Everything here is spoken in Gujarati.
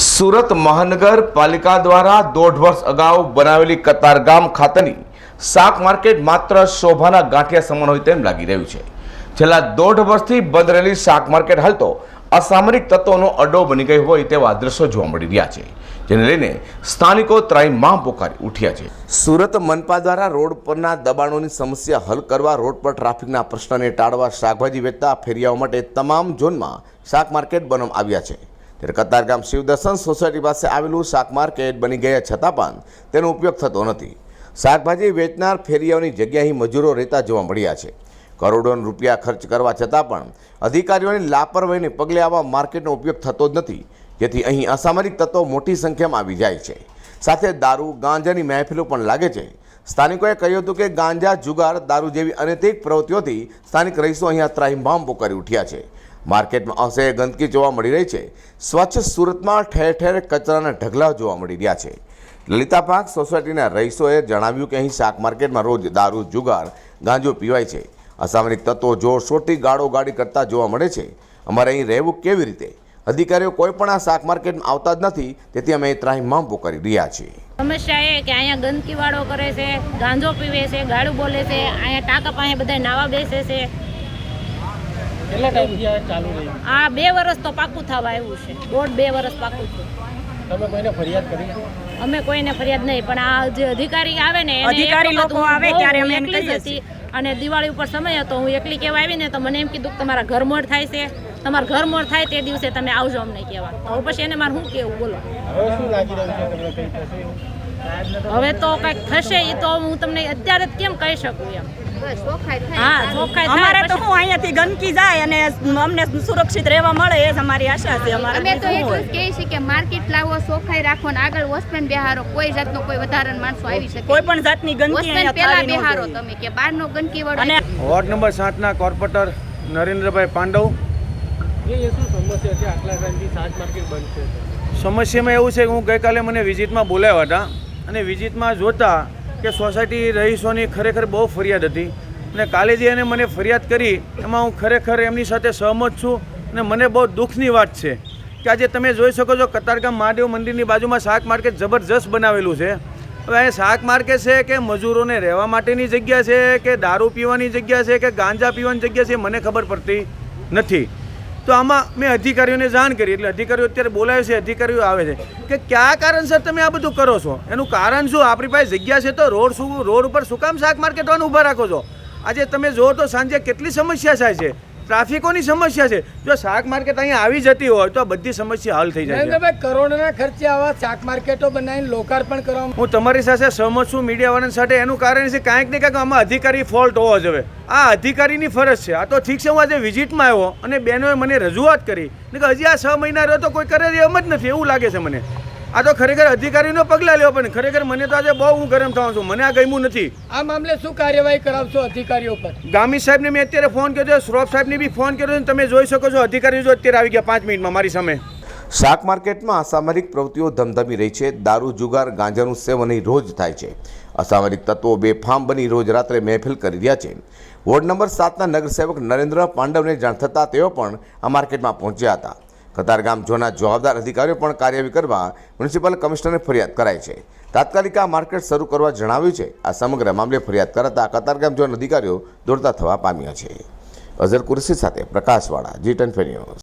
સુરત મહાનગરપાલિકા દ્વારા દોઢ વર્ષ અગાઉ બનાવેલી કતારગામ ખાતેની શાક માર્કેટ માત્ર શોભાના ગાંઠિયા સમાન હોય તેમ લાગી રહ્યું છે. છેલ્લા દોઢ વર્ષથી બંધ રહેલી શાક માર્કેટ હાલ તો અસામરિક તત્વોનો અડ્ડો બની ગઈ હોય તેવા દ્રશ્યો જોવા મળી રહ્યા છે, જેને લઈને સ્થાનિકો ત્રાઈમાં પોકારી ઉઠ્યા છે. સુરત મનપા દ્વારા રોડ પરના દબાણોની સમસ્યા હલ કરવા રોડ પર ટ્રાફિકના પ્રશ્નને ટાળવા શાકભાજી વેચતા ફેરિયાઓ માટે તમામ ઝોનમાં શાક માર્કેટ બનાવવામાં આવ્યા છે. ત્યારે કતારગામ શિવદર્શન સોસાયટી પાસે આવેલું શાક માર્કેટ બની ગયા છતાં પણ તેનો ઉપયોગ થતો નથી. શાકભાજી વેચનાર ફેરિયાઓની જગ્યાએ મજૂરો રહેતા જોવા મળ્યા છે. કરોડોન રૂપિયા ખર્ચ કરવા છતાં પણ અધિકારીઓની લાપરવાહીને પગલે આવા માર્કેટનો ઉપયોગ થતો જ નથી, જેથી અહીં અસામરિક તત્વો મોટી સંખ્યામાં આવી જાય છે. સાથે દારૂ ગાંજાની મહેફિલો પણ લાગે છે. સ્થાનિકોએ કહ્યું હતું કે ગાંજા, જુગાર, દારૂ જેવી અનૈતિક પ્રવૃત્તિઓથી સ્થાનિક રહીશો અહીંયા ત્રાહિમામ પોકારી ઉઠ્યા છે. માર્કેટમાં અસહ્ય ગંદકી જોવા મળી રહી છે. સ્વચ્છ સુરતમાં ઠેર ઠેર કચરાના ઢગલા જોવા મળી રહ્યા છે. લલિતા પાર્ક સોસાયટીના રહીશોએ જણાવ્યું કે અહીં શાક માર્કેટમાં રોજ દારૂ, જુગાર, ગાંજો પીવાય છે. અસામરિક તત્વો જોરશોરથી ગાળો ગાડી કરતા જોવા મળે છે. અમારે અહીં રહેવું કેવી રીતે? અધિકારીઓ કોઈ પણ આ શાક માર્કેટમાં આવતા જ નથી, તેથી અમે ત્રાહિમામ પોકારી રહ્યા છીએ. સમસ્યા એ કે અહીંયા ગંદકી વાળો કરે છે, ગાંજો પીવે છે ગાડું બોલે છે, અહીંયા ટાંકા પાસે બધા નાવા બેસે છે. કેટલા ટાઈમથી આ ચાલુ રહ્યું? આ બે વર્ષ તો પાકું થવા આવ્યું છે. દોઢ બે વર્ષ પાકું છે. તમે કોઈને ફરિયાદ કરી અમે કોઈને ફરિયાદ નહીં પણ આ જે અધિકારી આવે ને અધિકારી લોકો આવે ત્યારે અમે એને કહી કહીએ હતી અને દિવાળી ઉપર સમય હતો હું એકલી કહેવા આવીને તો મને એમ કીધું કે તમારા ઘર મોડ થાય છે. તમારા ઘર મોડ થાય તે દિવસે તમે આવજો અમને કહેવા. હવે પછી એને મારે શું કેવું બોલો. હવે શું લાગી રહ્યું છે? તમને હવે તો કંઈક થશે એ તો હું તમને અત્યારે જ કેમ કહી શકું એમ. અમારે તો હું અહીંયાથી ગંદકી જાય અને અમને સુરક્ષિત રહેવા મળે એ જ અમારી આશા છે અમારે અમે તો એટલું જ કહીએ છીએ કે માર્કેટ લાવો ચોખ્ખાઈ રાખો ને આગળ વોચમેન બેહારો કોઈ જાતનો કોઈ વધારે માણસો આવી શકે. કોઈ પણ જાતની ગંદકી અહીંયા પેલા બેહારો તમે કે બહારનો ગંદકી વાળો અને વોર્ડ નંબર સાતના કોર્પોરેટર નરેન્દ્રભાઈ પાંડવ. એ એ શું સમસ્યા છે? આટલા ટાઈમથી શાક માર્કેટ બંધ છે. સમસ્યામાં એવું છે કે હું ગઈકાલે મને વિઝિટમાં બોલાવ્યા હતા. અને વિઝિટમાં જોતા કે સોસાયટી રહીશોની ખરેખર બહુ ફરિયાદ હતી. અને કાલે જે એને મને ફરિયાદ કરી, એમાં હું ખરેખર એમની સાથે સહમત છું અને મને બહુ દુઃખની વાત છે કે આજે તમે જોઈ શકો છો કતારગામ મહાદેવ મંદિરની બાજુમાં શાક માર્કેટ જબરજસ્ત બનાવેલું છે. હવે અહીં શાક માર્કેટ છે કે મજૂરોને રહેવા માટેની જગ્યા છે કે દારૂ પીવાની જગ્યા છે કે ગાંજા પીવાની જગ્યા છે, મને ખબર પડતી નથી. તો આમાં મેં અધિકારીઓને જાણ કરી. એટલે અધિકારીઓ અત્યારે બોલાવે છે, અધિકારીઓ આવે છે. કે કયા કારણસર તમે આ બધું કરો છો? એનું કારણ શું? આપણી પાસે જગ્યા છે તો રોડ શું? રોડ ઉપર શું કામ શાક માર્કેટવાનું ઊભા રાખો છો? આજે તમે જુઓ તો સાંજે કેટલી સમસ્યા થાય છે. ટ્રાફિકોની સમસ્યા છે. જો શાક માર્કેટ અહીંયા આવી જતી હોય તો આ બધી સમસ્યા હલ થઈ જાય નરેન્દ્રભાઈ કરોડોના ખર્ચે આવા શાક માર્કેટો બનાવીને લોકાર્પણ કરવામાં હું તમારી સાથે સહમત છું મીડિયાવાળાની સાથે. એનું કારણ છે કાંઈક ને કાંઈક આમાં અધિકારી ફોલ્ટ હોવો જોઈએ આ અધિકારીની ફરજ છે. આ તો ઠીક છે હું આજે વિઝિટમાં આવ્યો અને બહેનોએ મને રજૂઆત કરી. ને કે હજી આ છ મહિના રહ્યો તો કોઈ કરે એમ જ નથી. એવું લાગે છે મને. આ તો ખરેખર અધિકારીનો પગલાં લેવો પણ ખરેખર મને તો આજે બહુ હું ગરમ થવાનું છું. મને આ ગમ્યું નથી. આ મામલે શું કાર્યવાહી કરાવશો અધિકારીઓ પર? ગામી સાહેબને મેં અત્યારે ફોન કર્યો છે શ્રોફ સાહેબને બી ફોન કર્યો છે તમે જોઈ શકો છો અધિકારીઓ જો અત્યારે આવી ગયા પાંચ મિનિટમાં મારી સામે. શાક માર્કેટમાં અસામરિક પ્રવૃત્તિઓ ધમધમી રહી છે દારૂ જુગાર ગાંજાનું સેવન રોજ થાય છે. અસામરિક તત્વો બેફામ બની રોજ રાત્રે મહેફિલ કરી રહ્યા છે. વોર્ડ નંબર સાતના નગરસેવક નરેન્દ્ર પાંડવને જાણ થતાં તેઓ પણ આ માર્કેટમાં પહોંચ્યા હતા. કતારગામ ઝોનના જવાબદાર અધિકારીઓ પણ કાર્યવાહી કરવા મ્યુનિસિપલ કમિશનરને ફરિયાદ કરાઈ છે. તાત્કાલિક આ માર્કેટ શરૂ કરવા જણાવ્યું છે. આ સમગ્ર મામલે ફરિયાદ કરાતા કતારગામ ઝોન અધિકારીઓ દોડતા થવા પામ્યા છે. અઝર કુરશી સાથે પ્રકાશવાળા જી ટેન